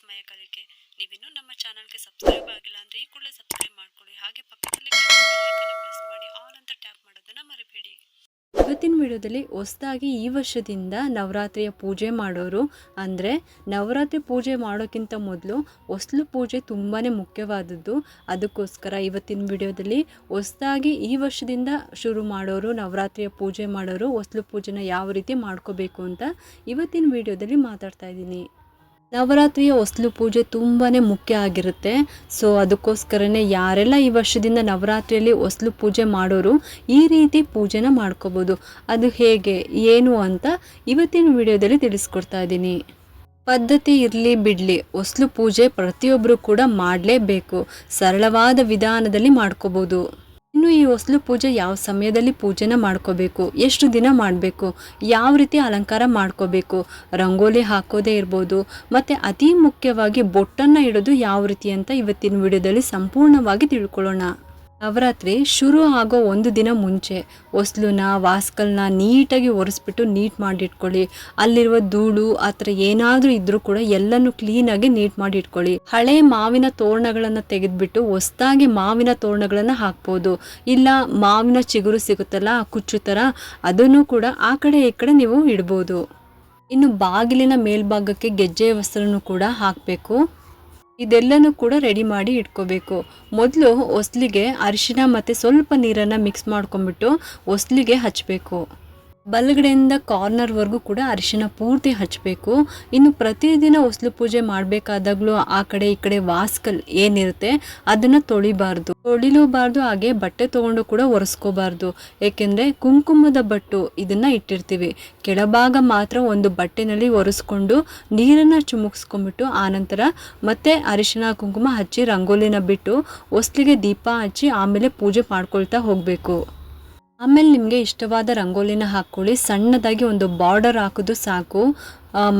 ಸಹಾಯ ಕಲಿಕೆ. ನೀವಿನ್ನೂ ನಮ್ಮ ಚಾನಲ್ಗೆ ಸಬ್ಸ್ಕ್ರೈಬ್ ಆಗಿಲ್ಲ ಅಂದ್ರೆ ಈ ಕೂಡಲೇ ಸಬ್ಸ್ಕ್ರೈಬ್ ಮಾಡ್ಕೊಳ್ಳಿ. ಹಾಗೆ ಪಕ್ಕದಲ್ಲಿ ಪ್ರೆಸ್ ಮಾಡಿ. ಆಲ್ ಅಂತ ಟ್ಯಾಪ್ ಮಾಡೋದನ್ನು ಮರಿಬೇಡಿ. ಇವತ್ತಿನ ವಿಡಿಯೋದಲ್ಲಿ ಹೊಸದಾಗಿ ಈ ವರ್ಷದಿಂದ ನವರಾತ್ರಿಯ ಪೂಜೆ ಮಾಡೋರು ಅಂದರೆ ನವರಾತ್ರಿ ಪೂಜೆ ಮಾಡೋಕ್ಕಿಂತ ಮೊದಲು ಹೊಸ್ಲು ಪೂಜೆ ತುಂಬಾ ಮುಖ್ಯವಾದದ್ದು. ಅದಕ್ಕೋಸ್ಕರ ಇವತ್ತಿನ ವಿಡಿಯೋದಲ್ಲಿ ಹೊಸದಾಗಿ ಈ ವರ್ಷದಿಂದ ಶುರು ಮಾಡೋರು, ನವರಾತ್ರಿಯ ಪೂಜೆ ಮಾಡೋರು, ಹೊಸ್ಲು ಪೂಜೆನ ಯಾವ ರೀತಿ ಮಾಡ್ಕೋಬೇಕು ಅಂತ ಇವತ್ತಿನ ವಿಡಿಯೋದಲ್ಲಿ ಮಾತಾಡ್ತಾ ಇದ್ದೀನಿ. ನವರಾತ್ರಿಯ ಹೊಸ್ಲು ಪೂಜೆ ತುಂಬಾ ಮುಖ್ಯ ಆಗಿರುತ್ತೆ. ಸೊ ಅದಕ್ಕೋಸ್ಕರನೇ ಯಾರೆಲ್ಲ ಈ ವರ್ಷದಿಂದ ನವರಾತ್ರಿಯಲ್ಲಿ ಹೊಸ್ಲು ಪೂಜೆ ಮಾಡೋರು, ಈ ರೀತಿ ಪೂಜೆನ ಮಾಡ್ಕೋಬೋದು. ಅದು ಹೇಗೆ, ಏನು ಅಂತ ಇವತ್ತಿನ ವಿಡಿಯೋದಲ್ಲಿ ತಿಳಿಸ್ಕೊಡ್ತಾ ಇದ್ದೀನಿ. ಪದ್ಧತಿ ಇರಲಿ ಬಿಡಲಿ, ಹೊಸ್ಲು ಪೂಜೆ ಪ್ರತಿಯೊಬ್ಬರು ಕೂಡ ಮಾಡಲೇಬೇಕು. ಸರಳವಾದ ವಿಧಾನದಲ್ಲಿ ಮಾಡ್ಕೋಬೋದು. ಇನ್ನು ಈ ಹೊಸ್ಲು ಪೂಜೆ ಯಾವ ಸಮಯದಲ್ಲಿ ಪೂಜೆನ ಮಾಡ್ಕೋಬೇಕು? ಎಷ್ಟು ದಿನ ಮಾಡಬೇಕು? ಯಾವ ರೀತಿ ಅಲಂಕಾರ ಮಾಡ್ಕೋಬೇಕು? ರಂಗೋಲಿ ಹಾಕೋದೇ ಇರ್ಬೋದು, ಮತ್ತು ಅತಿ ಮುಖ್ಯವಾಗಿ ಬೊಟ್ಟನ್ನು ಇಡೋದು ಯಾವ ರೀತಿ ಅಂತ ಇವತ್ತಿನ ವಿಡಿಯೋದಲ್ಲಿ ಸಂಪೂರ್ಣವಾಗಿ ತಿಳ್ಕೊಳ್ಳೋಣ. ನವರಾತ್ರಿ ಶುರು ಆಗೋ ಒಂದು ದಿನ ಮುಂಚೆ ಹೊಸ್ಲನ್ನ ವಾಸ್ಕಲ್ನ ನೀಟಾಗಿ ಒರೆಸ್ಬಿಟ್ಟು ನೀಟ್ ಮಾಡಿಟ್ಕೊಳ್ಳಿ. ಅಲ್ಲಿರುವ ಧೂಳು, ಆ ಥರ ಏನಾದರೂ ಇದ್ರೂ ಕೂಡ ಎಲ್ಲನೂ ಕ್ಲೀನಾಗಿ ನೀಟ್ ಮಾಡಿ ಇಟ್ಕೊಳ್ಳಿ ಹಳೆ ಮಾವಿನ ತೋರಣಗಳನ್ನು ತೆಗೆದುಬಿಟ್ಟು ಹೊಸ್ದಾಗಿ ಮಾವಿನ ತೋರಣಗಳನ್ನು ಹಾಕ್ಬೋದು. ಇಲ್ಲ, ಮಾವಿನ ಚಿಗುರು ಸಿಗುತ್ತಲ್ಲ, ಆ ಕುಚ್ಚು ಥರ, ಅದನ್ನು ಕೂಡ ಆ ಕಡೆ ಈ ಕಡೆ ನೀವು ಇಡ್ಬೋದು. ಇನ್ನು ಬಾಗಿಲಿನ ಮೇಲ್ಭಾಗಕ್ಕೆ ಗೆಜ್ಜೆ ವಸ್ತ್ರನೂ ಕೂಡ ಹಾಕಬೇಕು. ಇದೆಲ್ಲನೂ ಕೂಡ ರೆಡಿ ಮಾಡಿ ಇಟ್ಕೋಬೇಕು. ಮೊದಲು ಒಸ್ಲಿಗೆ ಅರಿಶಿನ ಮತ್ತು ಸ್ವಲ್ಪ ನೀರನ್ನು ಮಿಕ್ಸ್ ಮಾಡ್ಕೊಂಬಿಟ್ಟು ಒಸ್ಲಿಗೆ ಹಚ್ಚಬೇಕು ಬಲಗಡೆಯಿಂದ ಕಾರ್ನರ್ವರೆಗೂ ಕೂಡ ಅರಿಶಿನ ಪೂರ್ತಿ ಹಚ್ಚಬೇಕು ಇನ್ನು ಪ್ರತಿದಿನ ಹೊಸಲು ಪೂಜೆ ಮಾಡಬೇಕಾದಾಗಲೂ ಆ ಕಡೆ ಈ ಕಡೆ ವಾಸ್ಕಲ್ ಏನಿರುತ್ತೆ, ಅದನ್ನು ತೊಳಿಬಾರ್ದು. ತೊಳಿಲೂಬಾರ್ದು, ಹಾಗೆ ಬಟ್ಟೆ ತೊಗೊಂಡು ಕೂಡ ಒರೆಸ್ಕೋಬಾರ್ದು. ಏಕೆಂದರೆ ಕುಂಕುಮದ ಬಟ್ಟು ಇದನ್ನು ಇಟ್ಟಿರ್ತೀವಿ. ಕೆಳಭಾಗ ಮಾತ್ರ ಒಂದು ಬಟ್ಟೆನಲ್ಲಿ ಒರೆಸ್ಕೊಂಡು ನೀರನ್ನು ಚುಮುಕ್ಸ್ಕೊಂಡ್ಬಿಟ್ಟು ಆನಂತರ ಮತ್ತೆ ಅರಿಶಿನ, ಕುಂಕುಮ ಹಚ್ಚಿ ರಂಗೋಲಿನ ಬಿಟ್ಟು ಹೊಸ್ಲಿಗೆ ದೀಪ ಹಚ್ಚಿ ಆಮೇಲೆ ಪೂಜೆ ಮಾಡ್ಕೊಳ್ತಾ ಹೋಗಬೇಕು. ಆಮೇಲೆ ನಿಮಗೆ ಇಷ್ಟವಾದ ರಂಗೋಲಿನ ಹಾಕ್ಕೊಳ್ಳಿ. ಸಣ್ಣದಾಗಿ ಒಂದು ಬಾರ್ಡರ್ ಹಾಕೋದು ಸಾಕು.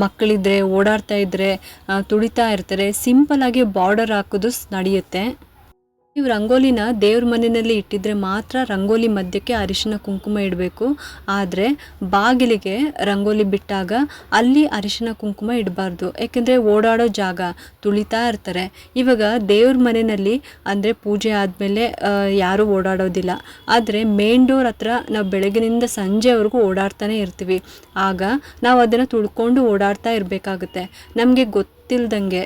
ಮಕ್ಕಳಿದ್ರೆ ಓಡಾಡ್ತಾ ಇದ್ದರೆ ತುಳಿತಾ ಇರ್ತಾರೆ. ಆಗಿ ಬಾರ್ಡರ್ ಹಾಕೋದು ನಡೆಯುತ್ತೆ. ನೀವು ರಂಗೋಲಿನ ದೇವ್ರ ಮನೆಯಲ್ಲಿ ಇಟ್ಟಿದ್ರೆ ಮಾತ್ರ ರಂಗೋಲಿ ಮಧ್ಯಕ್ಕೆ ಅರಿಶಿನ ಕುಂಕುಮ ಇಡಬೇಕು. ಆದರೆ ಬಾಗಿಲಿಗೆ ರಂಗೋಲಿ ಬಿಟ್ಟಾಗ ಅಲ್ಲಿ ಅರಿಶಿನ ಕುಂಕುಮ ಇಡಬಾರ್ದು. ಯಾಕೆಂದರೆ ಓಡಾಡೋ ಜಾಗ, ತುಳಿತಾ ಇರ್ತಾರೆ. ಇವಾಗ ದೇವ್ರ ಮನೆಯಲ್ಲಿ ಅಂದರೆ ಪೂಜೆ ಆದಮೇಲೆ ಯಾರೂ ಓಡಾಡೋದಿಲ್ಲ. ಆದರೆ ಮೇನ್ ಡೋರ್ ಹತ್ರ ನಾವು ಬೆಳಗಿನಿಂದ ಸಂಜೆವರೆಗೂ ಓಡಾಡ್ತಾನೆ ಇರ್ತೀವಿ. ಆಗ ನಾವು ಅದನ್ನು ತುಳ್ಕೊಂಡು ಓಡಾಡ್ತಾ ಇರಬೇಕಾಗುತ್ತೆ. ನಮಗೆ ಗೊತ್ತಿಲ್ದಂಗೆ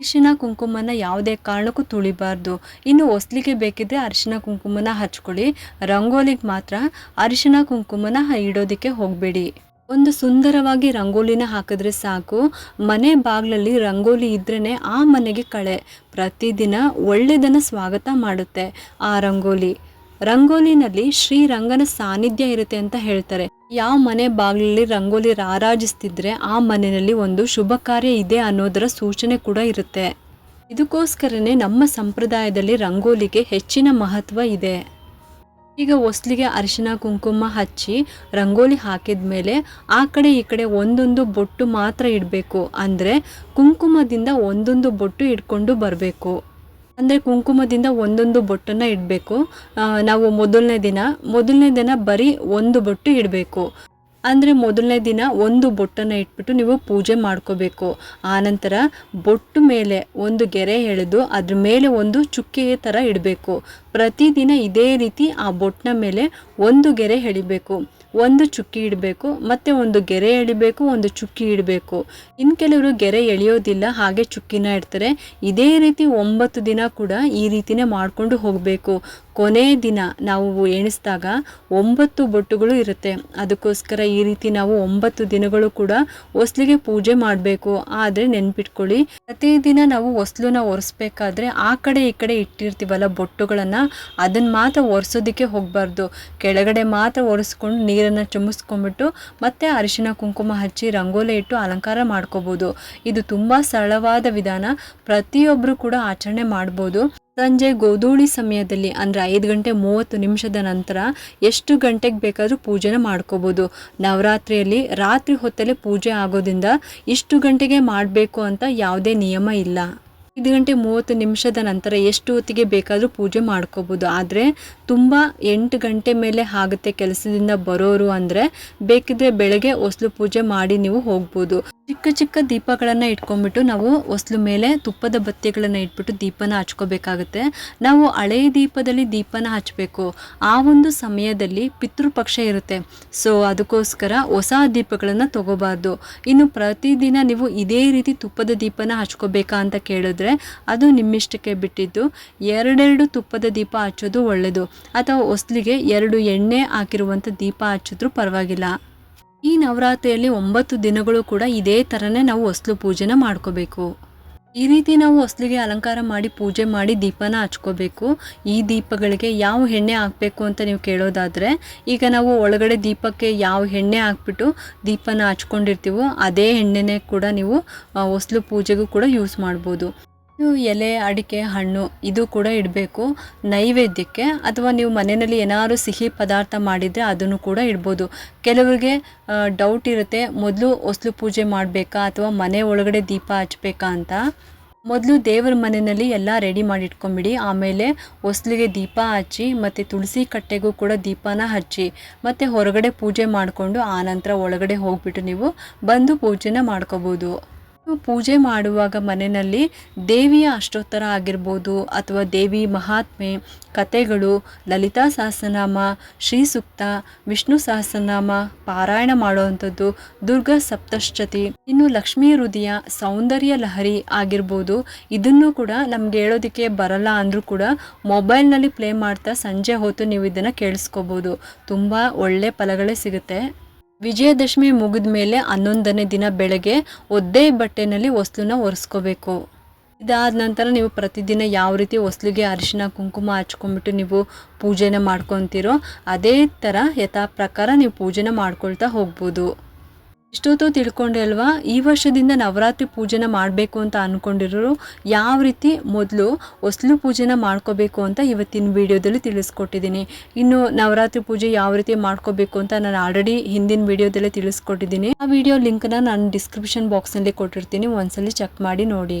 ಅರಿಶಿನ ಕುಂಕುಮನ ಯಾವುದೇ ಕಾರಣಕ್ಕೂ ತುಳಿಬಾರ್ದು. ಇನ್ನು ಹೊಸ್ಲಿಗೆ ಬೇಕಿದ್ರೆ ಅರಿಶಿನ ಕುಂಕುಮನ ಹಚ್ಕೊಳ್ಳಿ. ರಂಗೋಲಿಗೆ ಮಾತ್ರ ಅರಿಶಿನ ಕುಂಕುಮನ ಇಡೋದಕ್ಕೆ ಹೋಗಬೇಡಿ. ಒಂದು ಸುಂದರವಾಗಿ ರಂಗೋಲಿನ ಹಾಕಿದ್ರೆ ಸಾಕು. ಮನೆ ಬಾಗಿಲಲ್ಲಿ ರಂಗೋಲಿ ಇದ್ರೇ ಆ ಮನೆಗೆ ಕಳೆ. ಪ್ರತಿದಿನ ಒಳ್ಳೆಯದನ್ನು ಸ್ವಾಗತ ಮಾಡುತ್ತೆ ಆ ರಂಗೋಲಿ. ರಂಗೋಲಿನಲ್ಲಿ ಶ್ರೀರಂಗನ ಸಾನ್ನಿಧ್ಯ ಇರುತ್ತೆ ಅಂತ ಹೇಳ್ತಾರೆ. ಯಾವ ಮನೆ ಬಾಗಿಲಲ್ಲಿ ರಂಗೋಲಿ ರಾರಾಜಿಸ್ತಿದ್ರೆ ಆ ಮನೆಯಲ್ಲಿ ಒಂದು ಶುಭ ಕಾರ್ಯ ಇದೆ ಅನ್ನೋದರ ಸೂಚನೆ ಕೂಡ ಇರುತ್ತೆ. ಇದಕ್ಕೋಸ್ಕರನೇ ನಮ್ಮ ಸಂಪ್ರದಾಯದಲ್ಲಿ ರಂಗೋಲಿಗೆ ಹೆಚ್ಚಿನ ಮಹತ್ವ ಇದೆ. ಈಗ ಹೊಸ್ಲಿಗೆ ಅರಿಶಿನ ಕುಂಕುಮ ಹಚ್ಚಿ ರಂಗೋಲಿ ಹಾಕಿದ ಮೇಲೆ ಆ ಕಡೆ ಈ ಕಡೆ ಒಂದೊಂದು ಬೊಟ್ಟು ಮಾತ್ರ ಇಡಬೇಕು. ಅಂದರೆ ಕುಂಕುಮದಿಂದ ಒಂದೊಂದು ಬೊಟ್ಟು ಇಟ್ಕೊಂಡು ಬರಬೇಕು. ಅಂದರೆ ಕುಂಕುಮದಿಂದ ಒಂದೊಂದು ಬೊಟ್ಟನ್ನು ಇಡಬೇಕು. ನಾವು ಮೊದಲನೇ ದಿನ ಮೊದಲನೇ ದಿನ ಬರೀ ಒಂದು ಬೊಟ್ಟು ಇಡಬೇಕು. ಅಂದರೆ ಮೊದಲನೇ ದಿನ ಒಂದು ಬೊಟ್ಟನ್ನು ಇಟ್ಬಿಟ್ಟು ನೀವು ಪೂಜೆ ಮಾಡ್ಕೋಬೇಕು. ಆನಂತರ ಬೊಟ್ಟು ಮೇಲೆ ಒಂದು ಗೆರೆ ಎಳೆದು ಅದ್ರ ಮೇಲೆ ಒಂದು ಚುಕ್ಕೆಯ ಥರ ಇಡಬೇಕು. ಪ್ರತಿದಿನ ಇದೇ ರೀತಿ ಆ ಬೊಟ್ಟಿನ ಮೇಲೆ ಒಂದು ಗೆರೆ ಎಳಿಬೇಕು. ಒಂದು ಚುಕ್ಕಿ ಇಡಬೇಕು, ಮತ್ತು ಒಂದು ಗೆರೆ ಎಳಿಬೇಕು, ಒಂದು ಚುಕ್ಕಿ ಇಡಬೇಕು. ಇನ್ನು ಕೆಲವರು ಗೆರೆ ಎಳೆಯೋದಿಲ್ಲ, ಹಾಗೆ ಚುಕ್ಕಿನ ಇಡ್ತಾರೆ. ಇದೇ ರೀತಿ ಒಂಬತ್ತು ದಿನ ಕೂಡ ಈ ರೀತಿನೇ ಮಾಡಿಕೊಂಡು ಹೋಗಬೇಕು. ಕೊನೆ ದಿನ ನಾವು ಎಣಿಸಿದಾಗ ಒಂಬತ್ತು ಬೊಟ್ಟುಗಳು ಇರುತ್ತೆ. ಅದಕ್ಕೋಸ್ಕರ ಈ ರೀತಿ ನಾವು ಒಂಬತ್ತು ದಿನಗಳು ಕೂಡ ಹೊಸ್ಲಿಗೆ ಪೂಜೆ ಮಾಡಬೇಕು. ಆದರೆ ನೆನ್ಪಿಟ್ಕೊಳ್ಳಿ ಪ್ರತಿದಿನ ನಾವು ಹೊಸ್ಲನ್ನ ಒರೆಸ್ಬೇಕಾದ್ರೆ ಆ ಕಡೆ ಈ ಕಡೆ ಇಟ್ಟಿರ್ತೀವಲ್ಲ ಬೊಟ್ಟುಗಳನ್ನು ಅದನ್ನು ಮಾತ್ರ ಒರೆಸೋದಕ್ಕೆ ಹೋಗಬಾರ್ದು. ಕೆಳಗಡೆ ಮಾತ್ರ ಒರೆಸ್ಕೊಂಡು ನೀರನ್ನು ಚುಮ್ಮಿಸ್ಕೊಂಡ್ಬಿಟ್ಟು ಮತ್ತೆ ಅರಿಶಿನ, ಕುಂಕುಮ ಹಚ್ಚಿ ರಂಗೋಲಿ ಇಟ್ಟು ಅಲಂಕಾರ ಮಾಡ್ಕೋಬೋದು. ಇದು ತುಂಬ ಸರಳವಾದ ವಿಧಾನ. ಪ್ರತಿಯೊಬ್ಬರು ಕೂಡ ಆಚರಣೆ ಮಾಡ್ಬೋದು. ಸಂಜೆ ಗೋಧೂಳಿ ಸಮಯದಲ್ಲಿ ಅಂದರೆ ಐದು ಗಂಟೆ ಮೂವತ್ತು ನಿಮಿಷದ ನಂತರ ಎಷ್ಟು ಗಂಟೆಗೆ ಬೇಕಾದರೂ ಪೂಜೆನ ಮಾಡ್ಕೋಬೋದು. ನವರಾತ್ರಿಯಲ್ಲಿ ರಾತ್ರಿ ಹೊತ್ತಲ್ಲೇ ಪೂಜೆ ಆಗೋದ್ರಿಂದ ಇಷ್ಟು ಗಂಟೆಗೆ ಮಾಡಬೇಕು ಅಂತ ಯಾವುದೇ ನಿಯಮ ಇಲ್ಲ. ಐದು ಗಂಟೆ ಮೂವತ್ತು ನಿಮಿಷದ ನಂತರ ಎಷ್ಟು ಹೊತ್ತಿಗೆ ಬೇಕಾದರೂ ಪೂಜೆ ಮಾಡ್ಕೋಬೋದು. ಆದರೆ ತುಂಬ ಎಂಟು ಗಂಟೆ ಮೇಲೆ ಆಗುತ್ತೆ ಕೆಲಸದಿಂದ ಬರೋರು ಅಂದರೆ ಬೇಕಿದ್ರೆ ಬೆಳಗ್ಗೆ ಹೊಸಲು ಪೂಜೆ ಮಾಡಿ ನೀವು ಹೋಗ್ಬೋದು. ಚಿಕ್ಕ ಚಿಕ್ಕ ದೀಪಗಳನ್ನು ಇಟ್ಕೊಂಡ್ಬಿಟ್ಟು ನಾವು ಹೊಸ್ಲು ಮೇಲೆ ತುಪ್ಪದ ಬತ್ತಿಗಳನ್ನು ಇಟ್ಬಿಟ್ಟು ದೀಪನ ಹಚ್ಕೋಬೇಕಾಗುತ್ತೆ. ನಾವು ಹಳೆಯ ದೀಪದಲ್ಲಿ ದೀಪನ ಹಚ್ಚಬೇಕು ಆ ಒಂದು ಸಮಯದಲ್ಲಿ ಪಿತೃಪಕ್ಷ ಇರುತ್ತೆ. ಸೊ ಅದಕ್ಕೋಸ್ಕರ ಹೊಸ ದೀಪಗಳನ್ನು ತಗೋಬಾರ್ದು. ಇನ್ನು ಪ್ರತಿದಿನ ನೀವು ಇದೇ ರೀತಿ ತುಪ್ಪದ ದೀಪನ ಹಚ್ಕೋಬೇಕಾ ಅಂತ ಕೇಳಿದ್ರೆ ಅದು ನಿಮ್ಮಿಷ್ಟಕ್ಕೆ ಬಿಟ್ಟಿದ್ದು. ಎರಡೆರಡು ತುಪ್ಪದ ದೀಪ ಹಚ್ಚೋದು ಒಳ್ಳೆಯದು ಅಥವಾ ಹೊಸ್ಲಿಗೆ ಎರಡು ಎಣ್ಣೆ ಹಾಕಿರುವಂಥ ದೀಪ ಹಚ್ಚಿದ್ರೂ ಪರವಾಗಿಲ್ಲ. ಈ ನವರಾತ್ರಿಯಲ್ಲಿ ಒಂಬತ್ತು ದಿನಗಳು ಕೂಡ ಇದೇ ಥರನೇ ನಾವು ಹೊಸಲು ಪೂಜೆನ ಮಾಡ್ಕೋಬೇಕು. ಈ ರೀತಿ ನಾವು ಹೊಸಲಿಗೆ ಅಲಂಕಾರ ಮಾಡಿ ಪೂಜೆ ಮಾಡಿ ದೀಪನ ಹಚ್ಕೋಬೇಕು. ಈ ದೀಪಗಳಿಗೆ ಯಾವ ಎಣ್ಣೆ ಹಾಕಬೇಕು ಅಂತ ನೀವು ಕೇಳೋದಾದರೆ, ಈಗ ನಾವು ಒಳಗಡೆ ದೀಪಕ್ಕೆ ಯಾವ ಎಣ್ಣೆ ಹಾಕ್ಬಿಟ್ಟು ದೀಪನ ಹಚ್ಕೊಂಡಿರ್ತೀವೋ ಅದೇ ಎಣ್ಣೆನೇ ಕೂಡ ನೀವು ಹೊಸಲು ಪೂಜೆಗೂ ಕೂಡ ಯೂಸ್ ಮಾಡ್ಬೋದು. ಎಲೆ, ಅಡಿಕೆ, ಹಣ್ಣು ಇದು ಕೂಡ ಇಡಬೇಕು. ನೈವೇದ್ಯಕ್ಕೆ ಅಥವಾ ನೀವು ಮನೆಯಲ್ಲಿ ಏನಾದ್ರು ಸಿಹಿ ಪದಾರ್ಥ ಮಾಡಿದರೆ ಅದನ್ನು ಕೂಡ ಇಡ್ಬೋದು. ಕೆಲವರಿಗೆ ಡೌಟ್ ಇರುತ್ತೆ, ಮೊದಲು ಹೊಸ್ಲು ಪೂಜೆ ಮಾಡಬೇಕಾ ಅಥವಾ ಮನೆ ಒಳಗಡೆ ದೀಪ ಹಚ್ಬೇಕಾ ಅಂತ. ಮೊದಲು ದೇವರ ಮನೆಯಲ್ಲಿ ಎಲ್ಲ ರೆಡಿ ಮಾಡಿ ಇಟ್ಕೊಂಬಿಡಿ ಆಮೇಲೆ ಹೊಸ್ಲಿಗೆ ದೀಪ ಹಚ್ಚಿ, ಮತ್ತು ತುಳಸಿ ಕಟ್ಟೆಗೂ ಕೂಡ ದೀಪನ ಹಚ್ಚಿ, ಮತ್ತು ಹೊರಗಡೆ ಪೂಜೆ ಮಾಡಿಕೊಂಡು ಆನಂತರ ಒಳಗಡೆ ಹೋಗ್ಬಿಟ್ಟು ನೀವು ಬಂದು ಪೂಜೆನ ಮಾಡ್ಕೋಬೋದು. ಪೂಜೆ ಮಾಡುವಾಗ ಮನೆಯಲ್ಲಿ ದೇವಿಯ ಅಷ್ಟೋತ್ತರ ಆಗಿರ್ಬೋದು ಅಥವಾ ದೇವಿ ಮಹಾತ್ಮೆ ಕತೆಗಳು ಲಲಿತಾ ಸಹಸ್ರನಾಮ ಶ್ರೀ ಸೂಕ್ತ ವಿಷ್ಣು ಸಹಸ್ರನಾಮ, ಪಾರಾಯಣ ಮಾಡುವಂಥದ್ದು, ದುರ್ಗಾ ಸಪ್ತಶ್ಚತಿ, ಇನ್ನು ಲಕ್ಷ್ಮೀ ಹೃದಯ, ಸೌಂದರ್ಯ ಲಹರಿ ಆಗಿರ್ಬೋದು. ಇದನ್ನು ಕೂಡ ನಮ್ಗೆ ಹೇಳೋದಕ್ಕೆ ಬರಲ್ಲ ಅಂದರೂ ಕೂಡ ಮೊಬೈಲ್ನಲ್ಲಿ ಪ್ಲೇ ಮಾಡ್ತಾ ಸಂಜೆ ಹೊತ್ತು ನೀವು ಇದನ್ನು ಕೇಳಿಸ್ಕೋಬೋದು. ತುಂಬ ಒಳ್ಳೆ ಫಲಗಳೇ ಸಿಗುತ್ತೆ. ವಿಜಯದಶಮಿ ಮುಗಿದ ಮೇಲೆ ಹನ್ನೊಂದನೇ ದಿನ ಬೆಳಗ್ಗೆ ಒದ್ದೆ ಬಟ್ಟೆನಲ್ಲಿ ಹೊಸ್ಲನ್ನ ಒರೆಸ್ಕೋಬೇಕು. ಇದಾದ ನಂತರ ನೀವು ಪ್ರತಿದಿನ ಯಾವ ರೀತಿ ವಸ್ಲಿಗೆ ಅರಿಶಿನ, ಕುಂಕುಮ ಹಚ್ಕೊಂಬಿಟ್ಟು ನೀವು ಪೂಜೆನ ಮಾಡ್ಕೊತೀರೋ, ಅದೇ ಥರ ಯಥಾ ಪ್ರಕಾರ ನೀವು ಪೂಜೆನ ಮಾಡ್ಕೊಳ್ತಾ ಹೋಗ್ಬೋದು. ಇಷ್ಟೊತ್ತು ತಿಳ್ಕೊಂಡೆ ಅಲ್ವಾ? ಈ ವರ್ಷದಿಂದ ನವರಾತ್ರಿ ಪೂಜೆನ ಮಾಡಬೇಕು ಅಂತ ಅಂದ್ಕೊಂಡಿರೋರು ಯಾವ ರೀತಿ ಮೊದಲು ಹೊಸ್ಲು ಪೂಜೆನ ಮಾಡ್ಕೋಬೇಕು ಅಂತ ಇವತ್ತಿನ ವಿಡಿಯೋದಲ್ಲಿ ತಿಳಿಸ್ಕೊಟ್ಟಿದ್ದೀನಿ. ಇನ್ನು ನವರಾತ್ರಿ ಪೂಜೆ ಯಾವ ರೀತಿ ಮಾಡ್ಕೋಬೇಕು ಅಂತ ನಾನು ಆಲ್ರೆಡಿ ಹಿಂದಿನ ವಿಡಿಯೋದಲ್ಲೇ ತಿಳಿಸ್ಕೊಟ್ಟಿದ್ದೀನಿ. ಆ ವಿಡಿಯೋ ಲಿಂಕ್ನ ನಾನು ಡಿಸ್ಕ್ರಿಪ್ಷನ್ ಬಾಕ್ಸ್ನಲ್ಲಿ ಕೊಟ್ಟಿರ್ತೀನಿ. ಒಂದ್ಸಲಿ ಚೆಕ್ ಮಾಡಿ ನೋಡಿ.